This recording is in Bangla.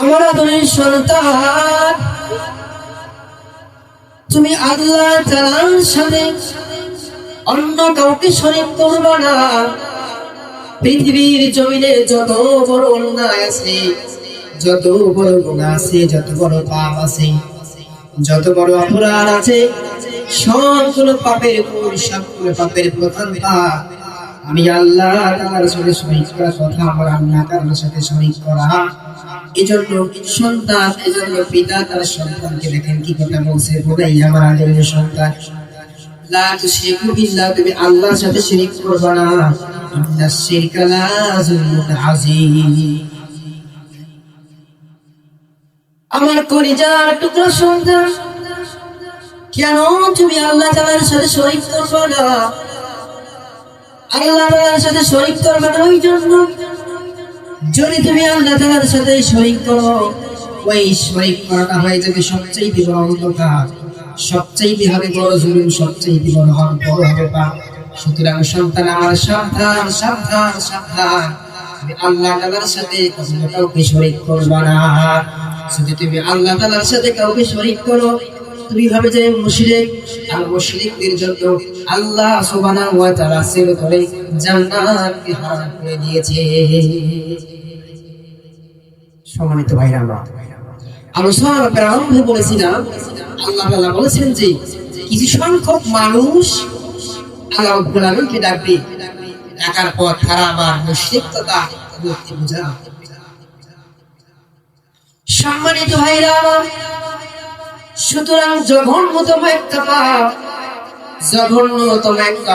আমার আদরের সন্তান। তুমি আল্লাহ তাআলার সাথে অন্য কাউকে শরীক করবে না। পৃথিবীর জমিনে যত বড় অন্যায় আছে, যত বড় গুণা আছে, যত বড় পাপ আছে, যত বড় অপরাধ আছে, সবগুলো পাপের সবগুলো পাপের প্রধান পাপ। আমি আল্লাহ তাআলার সাথে শরীক করা কথা, আমার আল্লাহ তাআলার সাথে শরীক করা। এজন্য সন্তান, এজন্য পিতা তার সন্তানকে দেখেন কি কথা বলছে আমার সন্তান। কেন তুমি আল্লাহ সাথে শরীক না? আল্লাহ তাআলার সাথে শরীক করবে না ওই জন্য যদি তুমি আল্লাহ তাআলার সাথে শরীক করো। ওই শরীক করাটা হয়ে যাবে সবচেয়ে বড় অন্ধকার, সবচেয়ে হবে বড় জুলুম, সবচেয়ে বড় হবে বড় হবে পাপ। সুতরাং সন্তান আমার সাবধান সাবধান সাবধান। আল্লাহ তাআলার সাথে কাউকে শরীক করবে না। যদি তুমি আল্লাহ তাআলার সাথে কাউকে শরীক করো তুমি ভাবে যে মুশরিক, আর মুশরিকদের জন্য আল্লাহ সুবহানাহু ওয়া তাআলা সিল করে জান্নাতকে হারাম করে দিয়েছে। সম্মানিত ভাইরা আমরা আলোচনার প্রারম্ভে বলেছিলাম, আল্লাহ তাআলা বলেছেন যে কিছু সংখ্যক মানুষ আল্লাহ রাব্বুল আলামিনকে ডাকবে, ডাকার পর তারা আবার মুশরিক তথা পূজা সম্মানিত ভাইরা সুতরাং জঘন্যতম একটা পাপ জঘন্যতম একটা